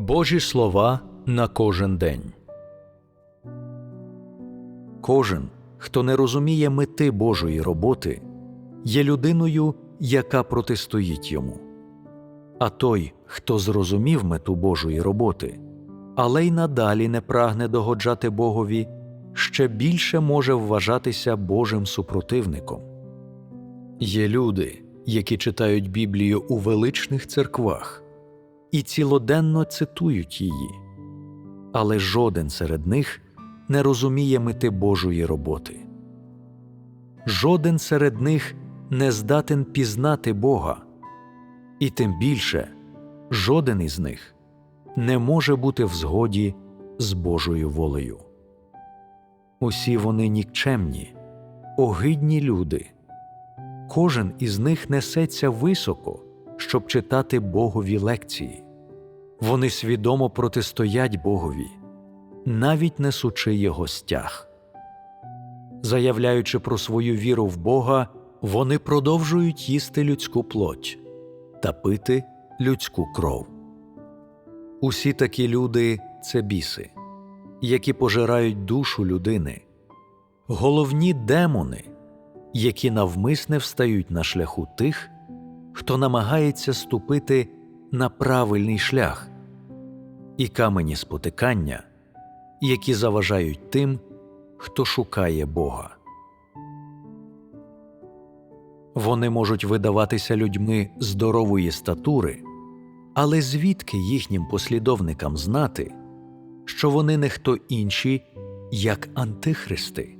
Божі слова на кожен день. Кожен, хто не розуміє мети Божої роботи, є людиною, яка протистоїть йому. А той, хто зрозумів мету Божої роботи, але й надалі не прагне догоджати Богові, ще більше може вважатися Божим супротивником. Є люди, які читають Біблію у величних церквах і цілоденно цитують її, але жоден серед них не розуміє мети Божої роботи. Жоден серед них не здатен пізнати Бога, і тим більше жоден із них не може бути в згоді з Божою волею. Усі вони нікчемні, огидні люди. Кожен із них несеться високо, щоб читати Богові лекції. Вони свідомо протистоять Богові, навіть несучи його стяг. Заявляючи про свою віру в Бога, вони продовжують їсти людську плоть та пити людську кров. Усі такі люди це біси, які пожирають душу людини, головні демони, які навмисне встають на шляху тих, хто намагається ступити на правильний шлях, і камені спотикання, які заважають тим, хто шукає Бога. Вони можуть видаватися людьми здорової статури, але звідки їхнім послідовникам знати, що вони не хто інші, як антихристи,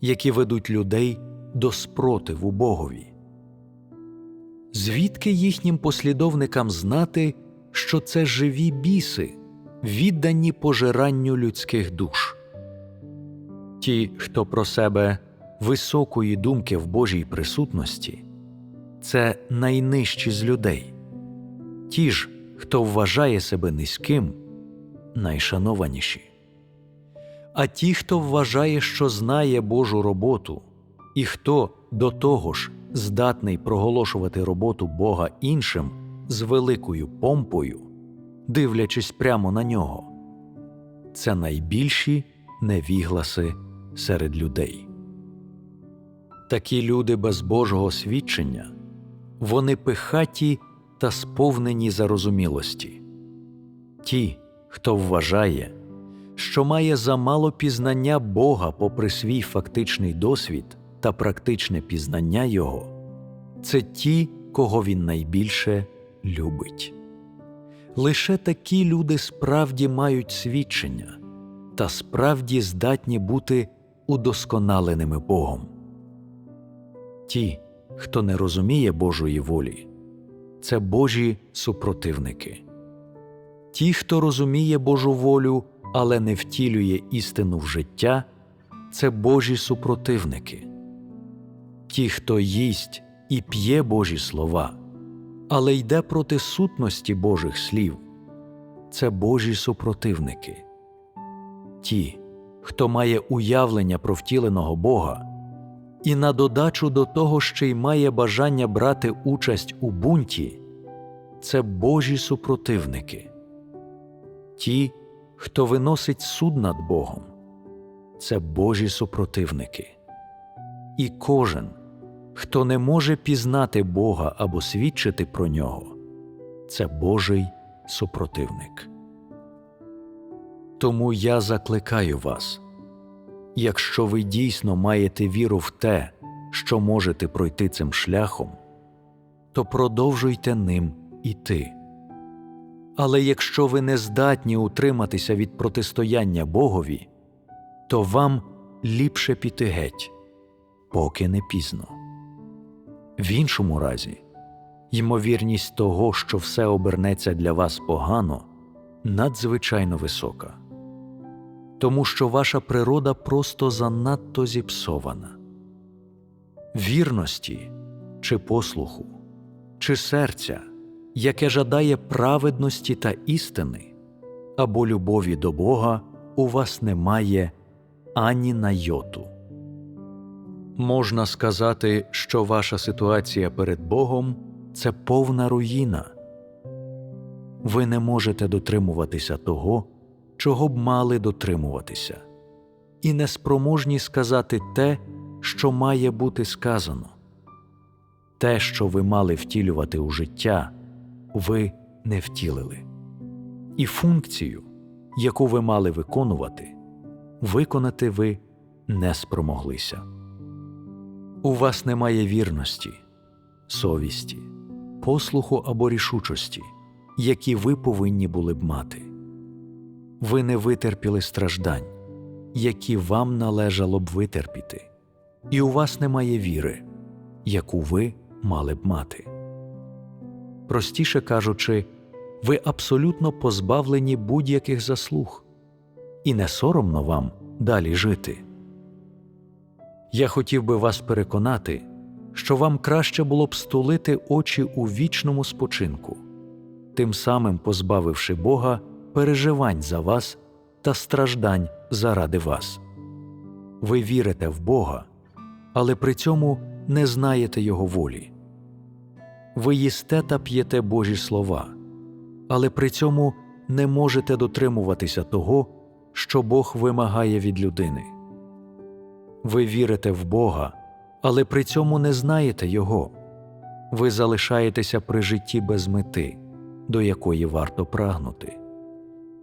які ведуть людей до спротиву Богові? Звідки їхнім послідовникам знати, що це живі біси, віддані пожиранню людських душ? Ті, хто про себе високої думки в Божій присутності, це найнижчі з людей, ті ж, хто вважає себе низьким, найшанованіші. А ті, хто вважає, що знає Божу роботу, і хто до того ж здатний проголошувати роботу Бога іншим з великою помпою, дивлячись прямо на нього, це найбільші невігласи серед людей. Такі люди без Божого свідчення, вони пихаті та сповнені зарозумілості. Ті, хто вважає, що має замало пізнання Бога попри свій фактичний досвід та практичне пізнання Його, це ті, кого він найбільше любить. Лише такі люди справді мають свідчення та справді здатні бути удосконаленими Богом. Ті, хто не розуміє Божої волі, це Божі супротивники. Ті, хто розуміє Божу волю, але не втілює істину в життя, це Божі супротивники. Ті, хто їсть і п'є Божі слова, але йде проти сутності Божих слів, це Божі супротивники. Ті, хто має уявлення про втіленого Бога, і на додачу до того ще й має бажання брати участь у бунті, це Божі супротивники. Ті, хто виносить суд над Богом, це Божі супротивники. І кожен, хто не може пізнати Бога або свідчити про нього, це Божий супротивник. Тому я закликаю вас, якщо ви дійсно маєте віру в те, що можете пройти цим шляхом, то продовжуйте ним іти. Але якщо ви не здатні утриматися від протистояння Богові, то вам ліпше піти геть, поки не пізно. В іншому разі, ймовірність того, що все обернеться для вас погано, надзвичайно висока, тому що ваша природа просто занадто зіпсована. Вірності чи послуху, чи серця, яке жадає праведності та істини, або любові до Бога у вас немає ані на йоту. Можна сказати, що ваша ситуація перед Богом це повна руїна. ви не можете дотримуватися того, чого б мали дотримуватися, і неспроможні сказати те, що має бути сказано. Те, що ви мали втілювати у життя, ви не втілили, і функцію, яку ви мали виконувати, виконати ви не спромоглися. У вас немає вірності, совісті, послуху або рішучості, які ви повинні були б мати. Ви не витерпіли страждань, які вам належало б витерпіти, і у вас немає віри, яку ви мали б мати. Простіше кажучи, ви абсолютно позбавлені будь-яких заслуг, і не соромно вам далі жити. Я хотів би вас переконати, що вам краще було б стулити очі у вічному спочинку, тим самим позбавивши Бога переживань за вас та страждань заради вас. Ви вірите в Бога, але при цьому не знаєте Його волі. Ви їсте та п'єте Божі слова, але при цьому не можете дотримуватися того, що Бог вимагає від людини. Ви вірите в Бога, але при цьому не знаєте Його. Ви залишаєтеся при житті без мети, до якої варто прагнути,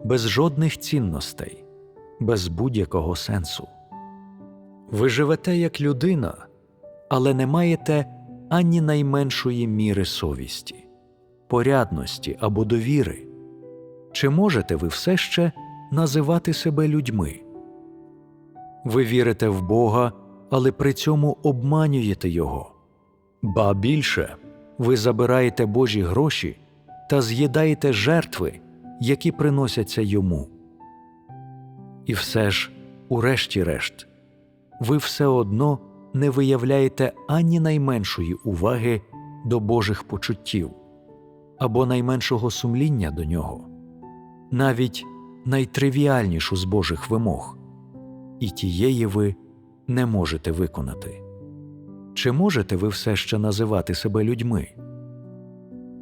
без жодних цінностей, без будь-якого сенсу. Ви живете як людина, але не маєте ані найменшої міри совісті, порядності або довіри. Чи можете ви все ще називати себе людьми? Ви вірите в Бога, але при цьому обманюєте Його. Ба більше ви забираєте Божі гроші та з'їдаєте жертви, які приносяться йому. І все ж, урешті-решт, ви все одно не виявляєте ані найменшої уваги до Божих почуттів або найменшого сумління до нього, навіть найтривіальнішу з Божих вимог, і тієї ви не можете виконати. Чи можете ви все ще називати себе людьми?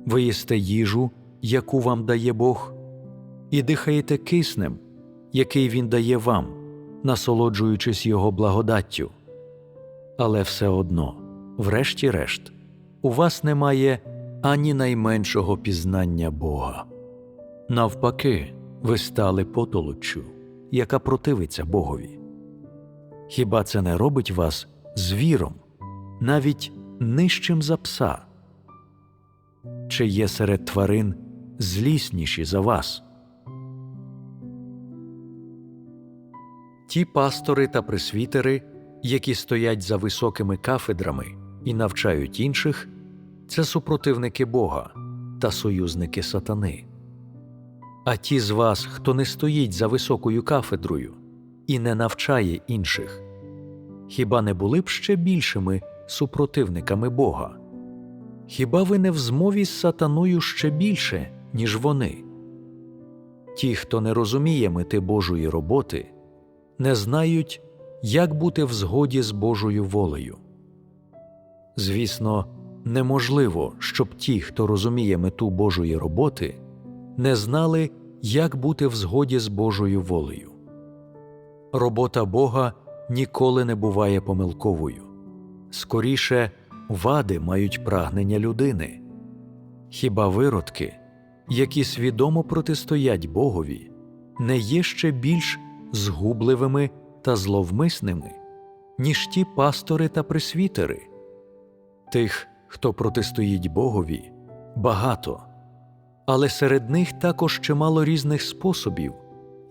Ви їсте їжу, яку вам дає Бог, і дихаєте киснем, який Він дає вам, насолоджуючись Його благодаттю. Але все одно, врешті-решт, у вас немає ані найменшого пізнання Бога. Навпаки, ви стали потолоччю, яка противиться Богові. Хіба це не робить вас звіром, навіть нижчим за пса? Чи є серед тварин злісніші за вас? Ті пастори та пресвітери, які стоять за високими кафедрами і навчають інших, це супротивники Бога та союзники сатани. А ті з вас, хто не стоїть за високою кафедрою і не навчає інших, хіба не були б ще більшими супротивниками Бога? Хіба ви не в змові з сатаною ще більше, ніж вони? Ті, хто не розуміє мети Божої роботи, не знають, як бути в згоді з Божою волею. Звісно, неможливо, щоб ті, хто розуміє мету Божої роботи, не знали, як бути в згоді з Божою волею. Робота Бога ніколи не буває помилковою. Скоріше, вади мають прагнення людини. Хіба виродки, які свідомо протистоять Богові, не є ще більш згубливими та зловмисними, ніж ті пастори та пресвітери? Тих, хто протистоїть Богові, багато, але серед них також чимало різних способів,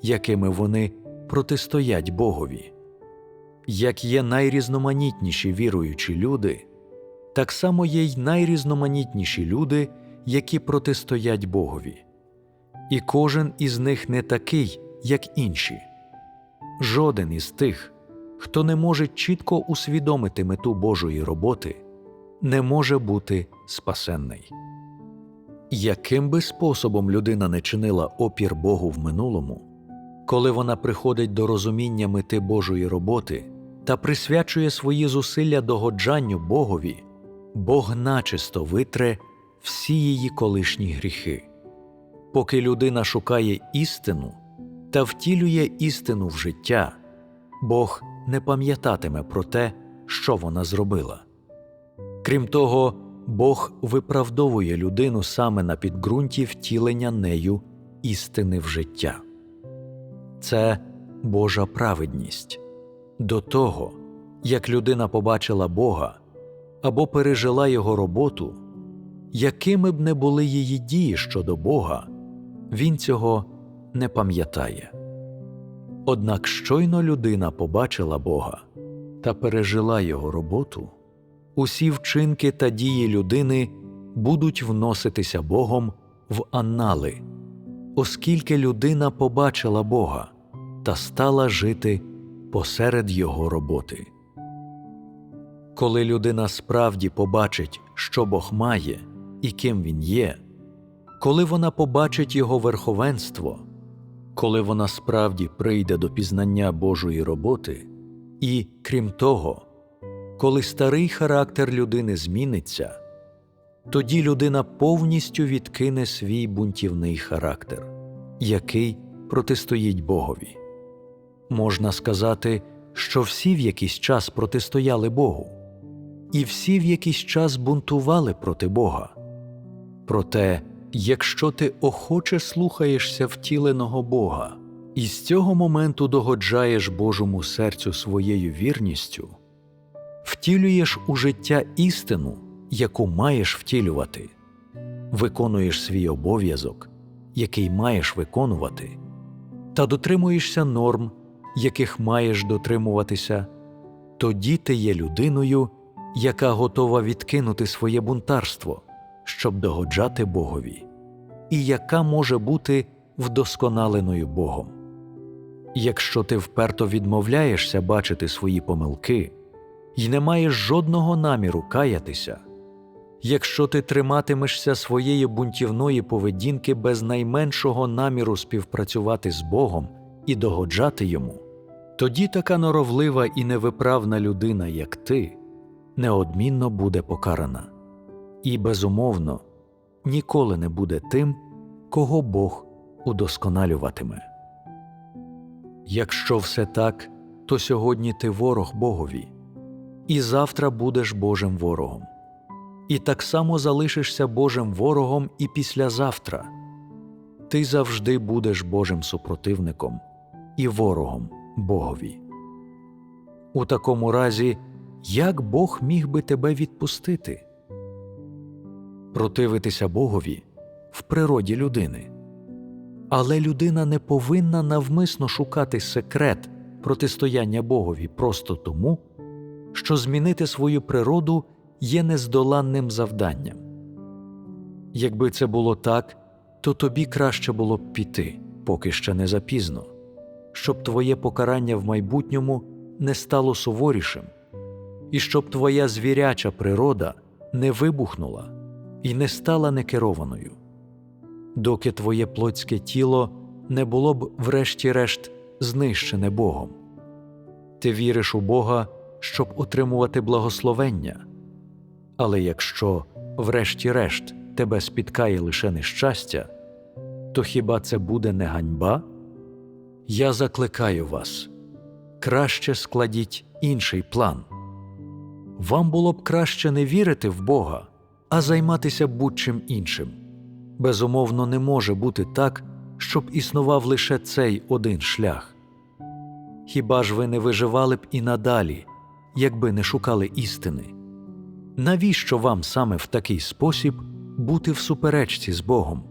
якими вони протистоять Богові. Як є найрізноманітніші віруючі люди, так само є й найрізноманітніші люди, які протистоять Богові, і кожен із них не такий, як інші. Жоден із тих, хто не може чітко усвідомити мету Божої роботи, не може бути спасенний. Яким би способом людина не чинила опір Богу в минулому, коли вона приходить до розуміння мети Божої роботи та присвячує свої зусилля догоджанню Богові, Бог начисто витре всі її колишні гріхи. Поки людина шукає істину та втілює істину в життя, Бог не пам'ятатиме про те, що вона зробила. Крім того, Бог виправдовує людину саме на підґрунті втілення нею істини в життя. Це Божа праведність. До того, як людина побачила Бога або пережила Його роботу, якими б не були її дії щодо Бога, він цього не пам'ятає. Однак щойно людина побачила Бога та пережила Його роботу, усі вчинки та дії людини будуть вноситися Богом в анали, оскільки людина побачила Бога та стала жити посеред Його роботи. Коли людина справді побачить, що Бог має і ким Він є, коли вона побачить Його верховенство, коли вона справді прийде до пізнання Божої роботи, і, крім того, коли старий характер людини зміниться, тоді людина повністю відкине свій бунтівний характер, який протистоїть Богові. Можна сказати, що всі в якийсь час протистояли Богу, і всі в якийсь час бунтували проти Бога. Проте, якщо ти охоче слухаєшся втіленого Бога і з цього моменту догоджаєш Божому серцю своєю вірністю, втілюєш у життя істину, яку маєш втілювати, виконуєш свій обов'язок, який маєш виконувати, та дотримуєшся норм, яких маєш дотримуватися, тоді ти є людиною, яка готова відкинути своє бунтарство, щоб догоджати Богові, і яка може бути вдосконаленою Богом. Якщо ти вперто відмовляєшся бачити свої помилки і не маєш жодного наміру каятися, якщо ти триматимешся своєї бунтівної поведінки без найменшого наміру співпрацювати з Богом і догоджати йому, тоді така норовлива і невиправна людина, як ти, неодмінно буде покарана, і, безумовно, ніколи не буде тим, кого Бог удосконалюватиме. Якщо все так, то сьогодні ти ворог Богові, і завтра будеш Божим ворогом, і так само залишишся Божим ворогом і післязавтра. Ти завжди будеш Божим супротивником і ворогом Богові. У такому разі, як Бог міг би тебе відпустити? Противитися Богові в природі людини. Але людина не повинна навмисно шукати секрет протистояння Богові просто тому, що змінити свою природу є нездоланним завданням. Якби це було так, то тобі краще було б піти, поки ще не запізно, щоб твоє покарання в майбутньому не стало суворішим, і щоб твоя звіряча природа не вибухнула і не стала некерованою доки твоє плотське тіло не було б, врешті-решт, знищене Богом. Ти віриш у Бога, щоб отримувати благословення, але якщо, врешті-решт, тебе спіткає лише нещастя, то хіба це буде не ганьба? Я закликаю вас краще складіть інший план. Вам було б краще не вірити в Бога, а займатися будь-чим іншим. Безумовно, не може бути так, щоб існував лише цей один шлях. Хіба ж ви не виживали б і надалі, якби не шукали істини? Навіщо вам саме в такий спосіб бути в суперечці з Богом?